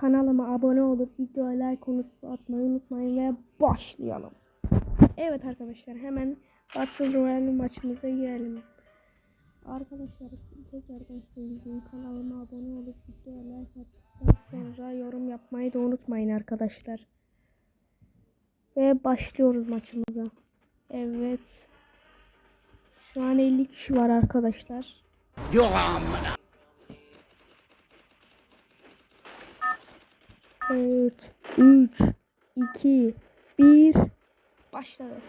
kanalıma abone olup videoya like unutup atmayı unutmayın ve başlayalım. Evet arkadaşlar hemen Battle Royale maçımıza girelim. Arkadaşlar tekrardan söyleyeyim kanalıma abone olup videoya like attıktan sonra yorum yapmayı da unutmayın arkadaşlar. Ve başlıyoruz maçımıza. Evet. Şu an 50 kişi var arkadaşlar. Yok amına. Evet. 3, 2, 1. Başladı.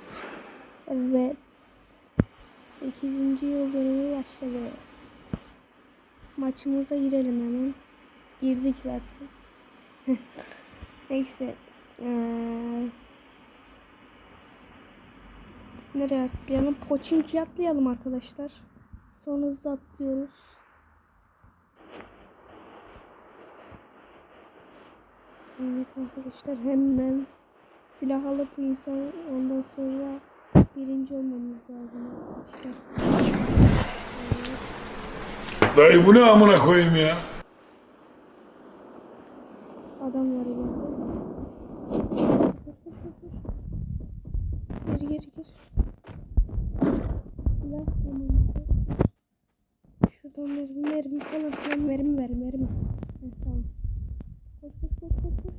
Evet. 8. yıl dönümü başladı. Maçımıza girelim hemen. Girdik zaten. Neyse. Ee, nereye atlayalım? Poçinki atlayalım arkadaşlar. Son hızlı atlıyoruz. Evet arkadaşlar hemen silah alıp insan ondan sonra birinci olmamız lazım arkadaşlar. Dayı bu ne amına koyayım ya? Adam var ileride. Gir gir gir. Silah tamam. Şuradan mermi mermi sana sen mermi ver mermi. Evet, tamam. Koş koş koş koş koş.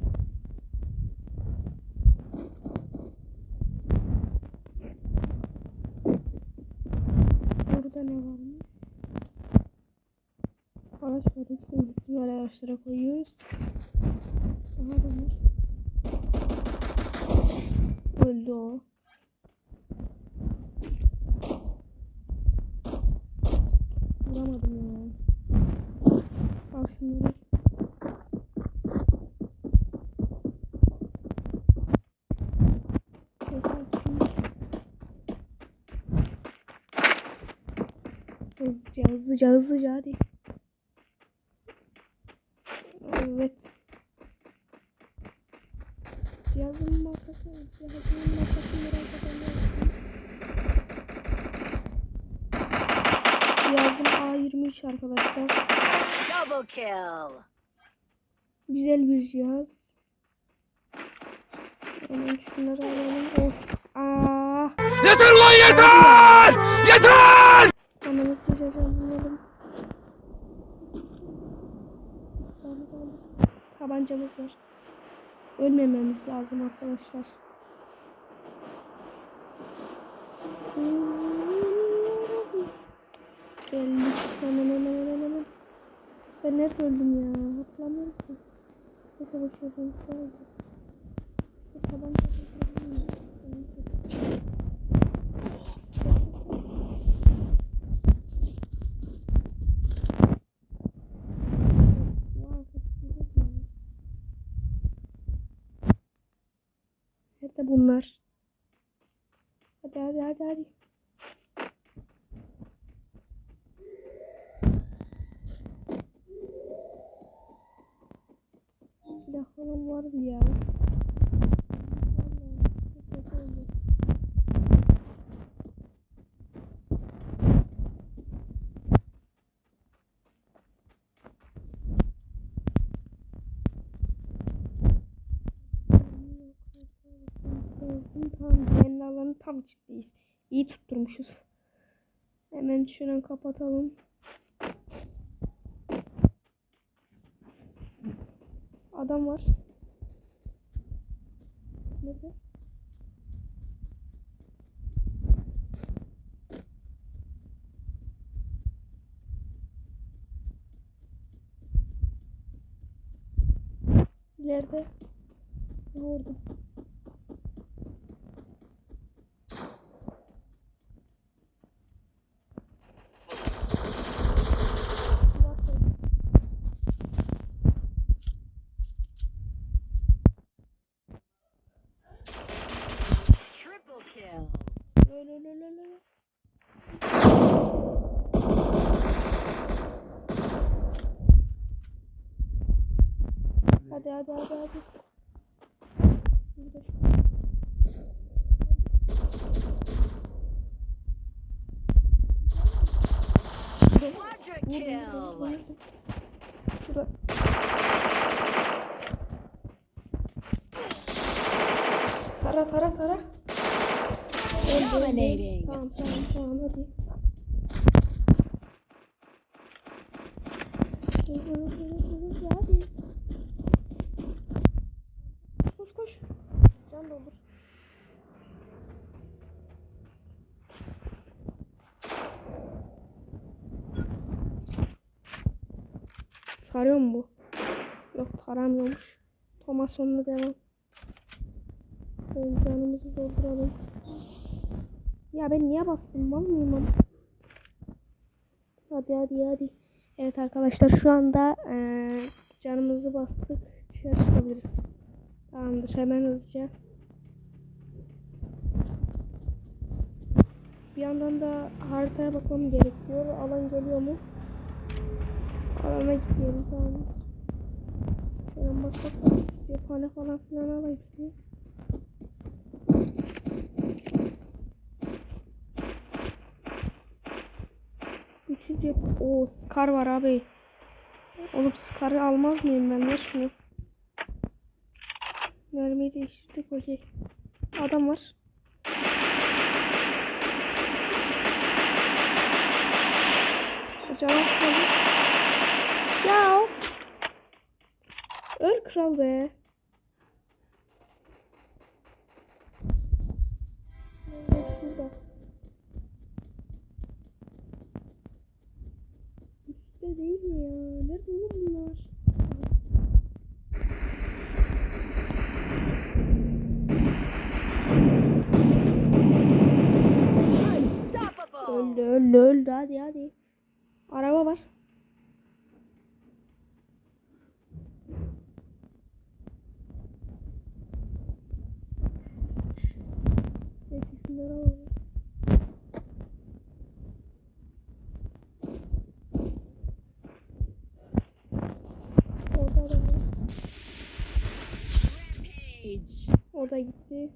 Burada ne varmış? Araç var. Hepsini ihtimal araçlara koyuyoruz. Aha var. Öldü o. Vuramadım ya. Al şunları. Yok, al şunu. Hızlıca hızlıca hadi. Evet. Yazım markası, yazım markası merak edenler Yazım A23 arkadaşlar. Double kill. Güzel bir cihaz. Hemen şunları alalım. Of. Aa, Yeter lan yeter! Yeter! Hemen hızlıca alalım. Tabancamız var. Ölmememiz lazım arkadaşlar. Geldik. Hemen hemen hemen hemen. Ben nerede öldüm ya? Hatırlamıyorum ki. Neyse boşver. Ben Şu tabancayı öldürdüm ya. Neyse. Vay, kaçırdım ya. Nerede bunlar? Hadi hadi hadi hadi. Silah falan vardı ya. Vallahi çok kötü oldu. Tamam, güvenli alanın tam içindeyiz. İyi tutturmuşuz. Hemen şunu kapatalım. Adam var. Nerede? İleride. Ne orada? Silah koydum. Triple kill. Öl öl öl öl öl. Hadi hadi hadi hadi. Burada. Şurada. Tara tara tara. Dominating. Tamam tamam tamam hadi. Hızlı, hızlı, hızlı, hızlı, Hadi. Koş koş. Can doldur. Sarıyor mu bu? Taramıyormuş. Thomas sonuna devam. Şöyle canımızı dolduralım. Ya ben niye bastım mal mıyım ama? Hadi hadi hadi. Evet arkadaşlar şu anda eee, canımızı bastık. Dışarı çıkabiliriz. Tamamdır hemen hızlıca. Bir yandan da haritaya bakmam gerekiyor. Alan geliyor mu? Alana gidiyorum tamam. Şöyle bak bak bak. Cephane falan filan alayım size. Üçü cep. Oo Scar var abi. Oğlum Scar'ı almaz mıyım ben? Ver şunu. Mermiyi değiştirdik okey. Adam var. Can asmadı. Ya. Öl kral be. Şurada. Üstte değil mi ya? Nerede oğlum bunlar? Öldü öldü öldü hadi hadi. Araba var. Neyse şunları alalım. Orada adam var. Rampage. O da gitti.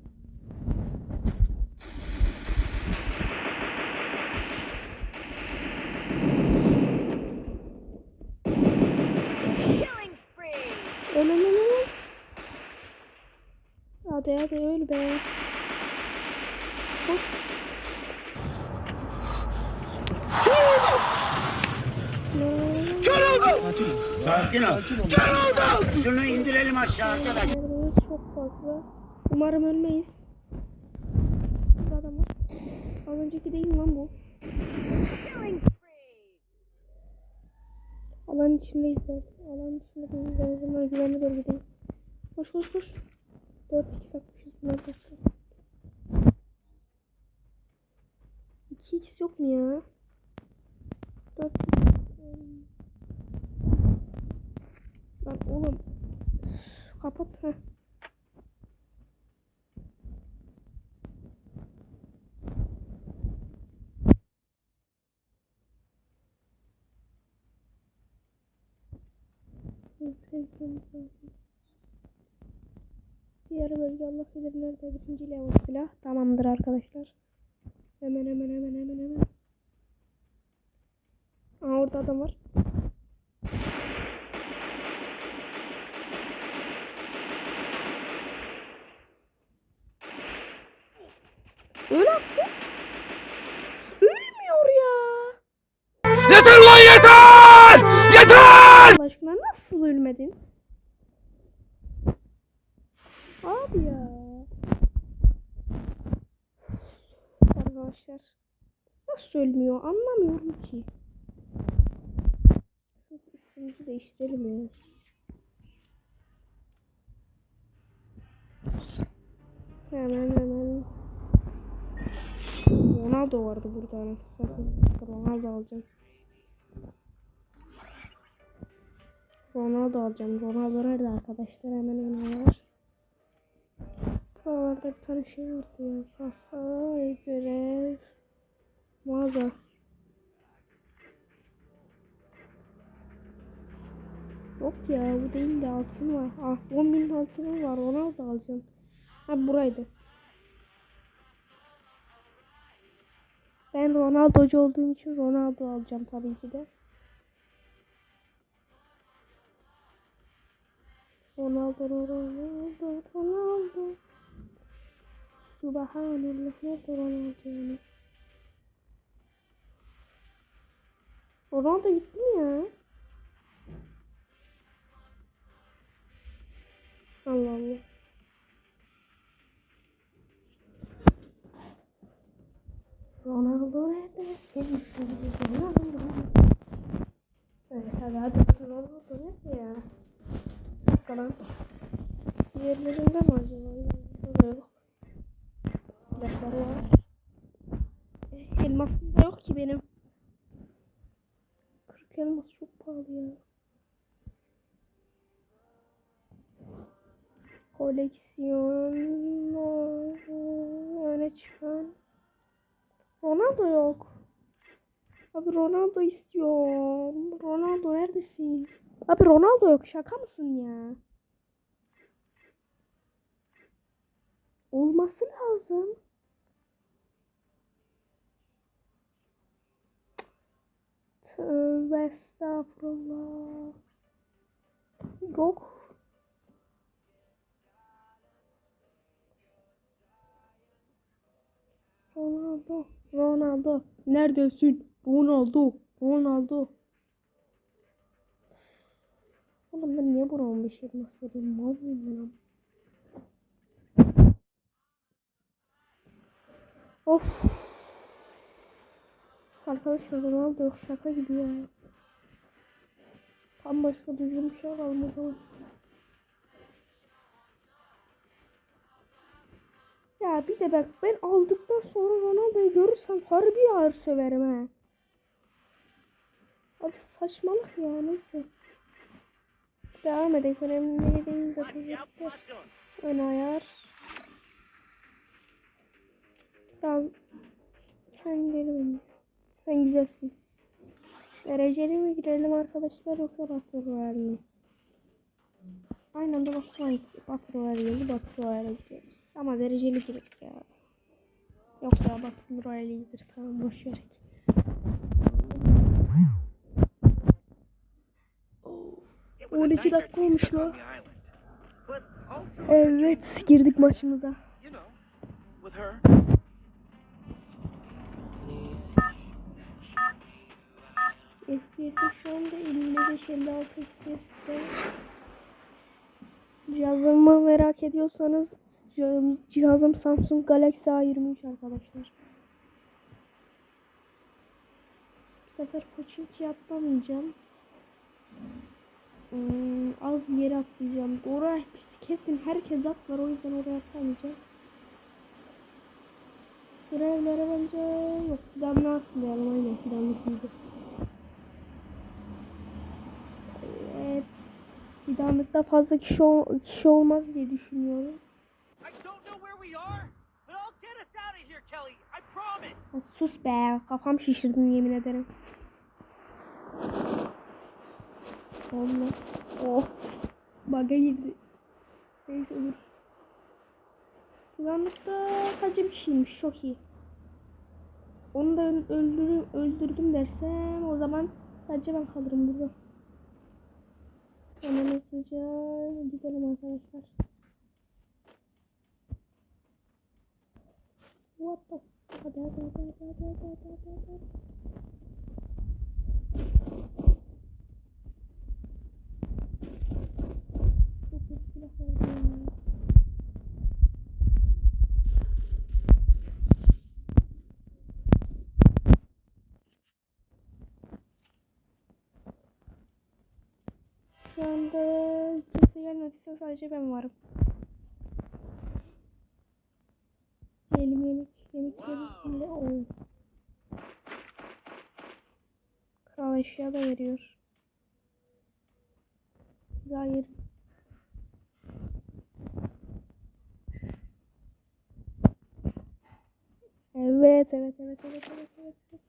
Killing spree. Öl öl öl öl. Hadi hadi öl be. Koş. Kör oldum. Sakin ol. Kör oldum. Şunu indirelim aşağı arkadaş. Mermimiz çok fazla. Umarım ölmeyiz. Burada adam var. Az önceki değil lan bu? Alanın içindeyiz zaten. Alanın içinde değiliz. En azından güvenli bölgedeyiz. Koş koş koş. 4 2 sakmışız. Bunlar kaçtı. 2 x yok mu ya? 4 Lan oğlum. Kapat. Heh. Diğer bölge Allah bilir nerede. Birinci level silah. Tamamdır arkadaşlar. Hemen hemen hemen hemen hemen. Aa orada adam var. Öl artık. Ölmüyor ya. Yeter lan yeter. Yeter. Allah aşkına nasıl ölmedin? Abi ya. Arkadaşlar. Nasıl ölmüyor anlamıyorum ki. Üstümüzü değiştirelim ya. Hemen hemen. Ronaldo vardı burada anasını satayım. Ronaldo alacağım. Ronaldo alacağım. Ronaldo nerede arkadaşlar? Hemen hemen var. Buralarda bir tane şey vardı ya. Kasa, görev, mağaza. Yok ya bu değil de altın var. Ah 10 bin altınım var. Ronaldo alacağım. Ha buraydı. Ben Ronaldo'cu olduğum için Ronaldo alacağım tabii ki de. Ronaldo, Ronaldo, Ronaldo. Subhanallah nerede Ronaldo? Babam da gitti mi ya? Allah Allah. Ronaldo Ronaldo istiyorum. Ronaldo neredesin? Abi Ronaldo yok. Şaka mısın ya? Olması lazım. Tövbe estağfurullah. Yok. Ronaldo. Ronaldo. Neredesin? Ronaldo. Ronaldo. Oğlum ben niye buna 15 elmas vereyim? Mal mıyım ben? Of. Arkadaşlar Ronaldo yok şaka gibi ya. Tam başka düzgün bir şey alalım o. Ya bir de bak ben aldıktan sonra Ronaldo'yu görürsem harbi ağır söverim ha. Abi saçmalık ya neyse. Devam edelim. Önemli değil zaten. Ön ayar. Tamam. Sen geri. Sen güzelsin. Dereceli mi girelim arkadaşlar yoksa Battle Royale mi? Aynı anda Battle Royale geldi. Battle Royale gidiyoruz. Ama dereceli girelim ya. Yok ya Battle Royale gidir. Tamam boş 12 dakika olmuş lan. Evet girdik maçımıza. FPS'i şu anda 55 56 FPS'te. Cihazımı merak ediyorsanız cihazım Samsung Galaxy A23 arkadaşlar. Bu sefer koçinki yapamayacağım. Hmm, az bir yere atlayacağım. Oraya kesin herkes atlar o yüzden oraya atlamayacağım. Sıra evlere bence yok. Fidanla atlayalım aynen fidanlık iyidir. Evet. Fidanlıkta fazla kişi, ol- kişi olmaz diye düşünüyorum. Sus be kafam şişirdim yemin ederim. Allah. Oh. Baga girdi. Neyse olur. Kullanlıkta sadece bir şeymiş. Çok iyi. Onu da öldürüm, öldürdüm dersem o zaman sadece ben kalırım burada. Hemen hızlıca gidelim arkadaşlar. What the fuck? Hadi hadi hadi hadi hadi hadi hadi. Şu anda kimse gelmediyse sadece ben varım. Yelim yemek, yemek yemek bile o. Kral eşya da veriyor. Hayır. Evet, evet, evet, evet, evet, evet. evet.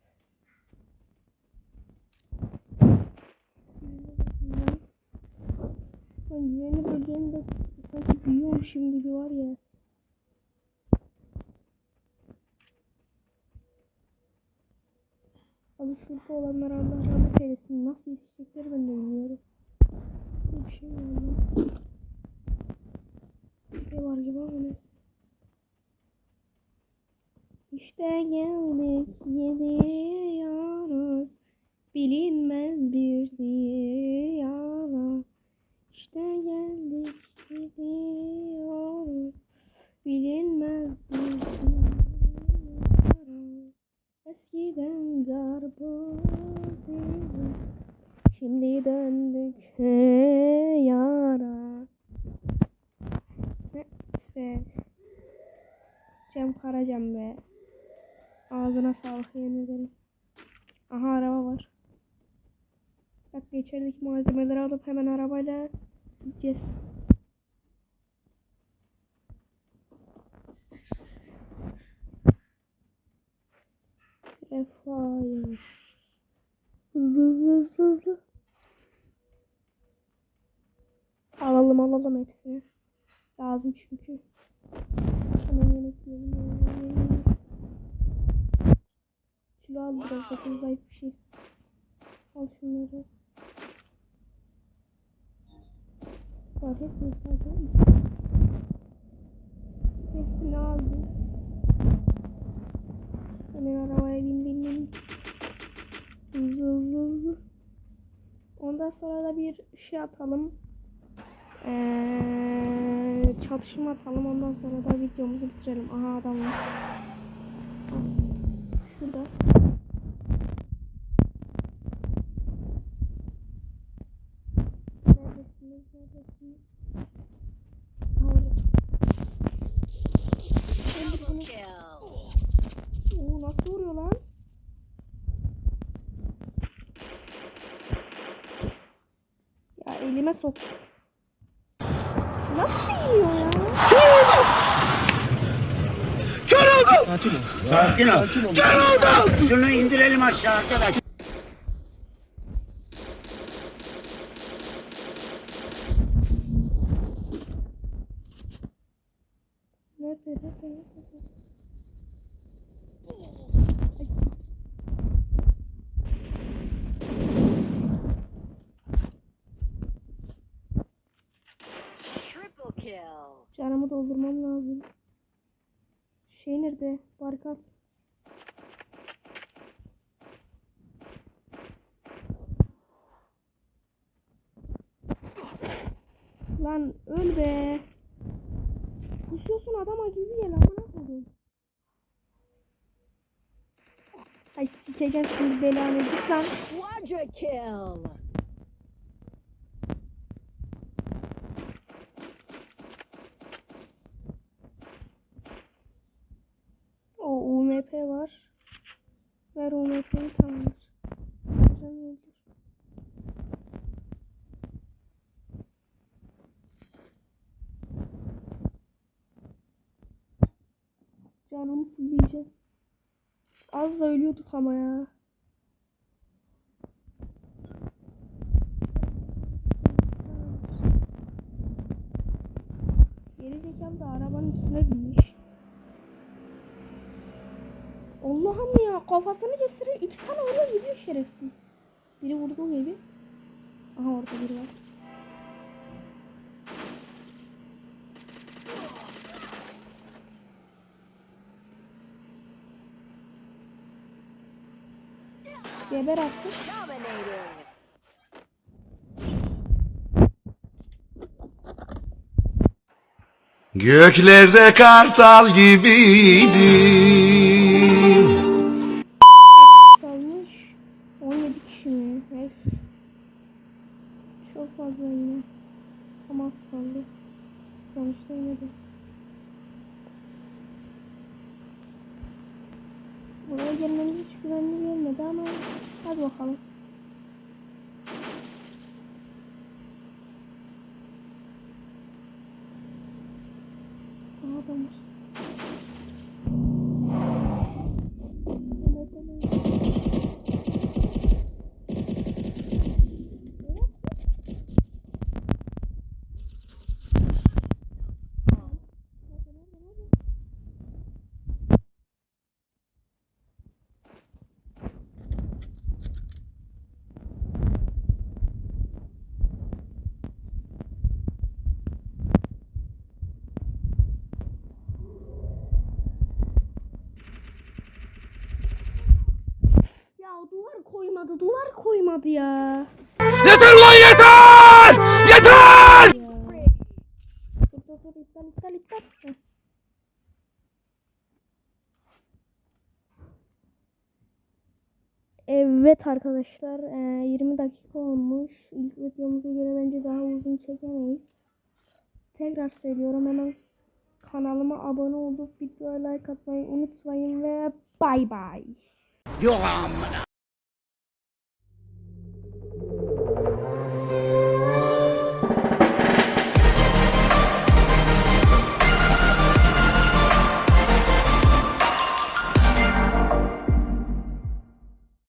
Güvenli bölgenin de sanki büyüyormuşum gibi var ya. Abi şurada olanlar Allah rahmet eylesin. Nasıl yetişecekleri ben de bilmiyorum. Bir şey var lan. Bir şey var gibi ama neyse. İşte geldik gidiyoruz bilinmez bir diyara. İşte geldik gidiyoruz bilinmez bir diyara. Eskiden garbuziydik şimdi döndük hey yara. Ne be. Karacam be. Ağzına sağlık yemin. Aha araba var. Bak içerideki malzemeleri alıp hemen arabayla gideceğiz. Refire. Hızlı hızlı hızlı hızlı. Alalım alalım hepsini. Lazım çünkü. Hemen yemek yiyelim. Kilo al biraz zaten zayıf bir şeysin. Al şunları. Fark etmiyor zaten. Hepsini aldım. Hemen arabaya bin bin bin. Hızlı hızlı hızlı. Ondan sonra da bir şey atalım. Ee, çatışma atalım. Ondan sonra da videomuzu bitirelim. Aha adam var. Ha, Şurada. Neredesiniz? Neredesiniz? Aha, orada. Ben de bunu- Kill. Oo, nasıl vuruyor lan? Ya elime sok. Nasıl yiyor ya? Sakin ol. Kör oldum. Şunu indirelim aşağı arkadaş. Nerede, nerede, nerede? Ay. Triple kill. Canımı doldurmam lazım. Şey nerede? Barikat. Lan öl be. Kusuyorsun adama gibi gel amına koydum. Ay sikeceğim şimdi belanı. Quadra kill. O UMP var. Ver UMP'yi tamamdır. Sen öldür. Canımı fulleyeceğim. Az da ölüyorduk ama ya. Geber attı. Göklerde kartal gibiydim. Kalmış. 17 kişi mi? Öf. Çok fazla yine. Ama az kaldı. Sonuçta yine de. Buraya gelmemiz hiç güvenli gelmedi ama hadi bakalım. Aha adam var. Evet, evet. koymadı. Koymadı ya. Yeter ulan yeter! Yeter! ya. Evet arkadaşlar eee, 20 dakika olmuş. İlk videomuza göre bence daha uzun çekemeyiz. Tekrar söylüyorum hemen kanalıma abone olup videoya like atmayı unutmayın ve bay bay. Yok amına.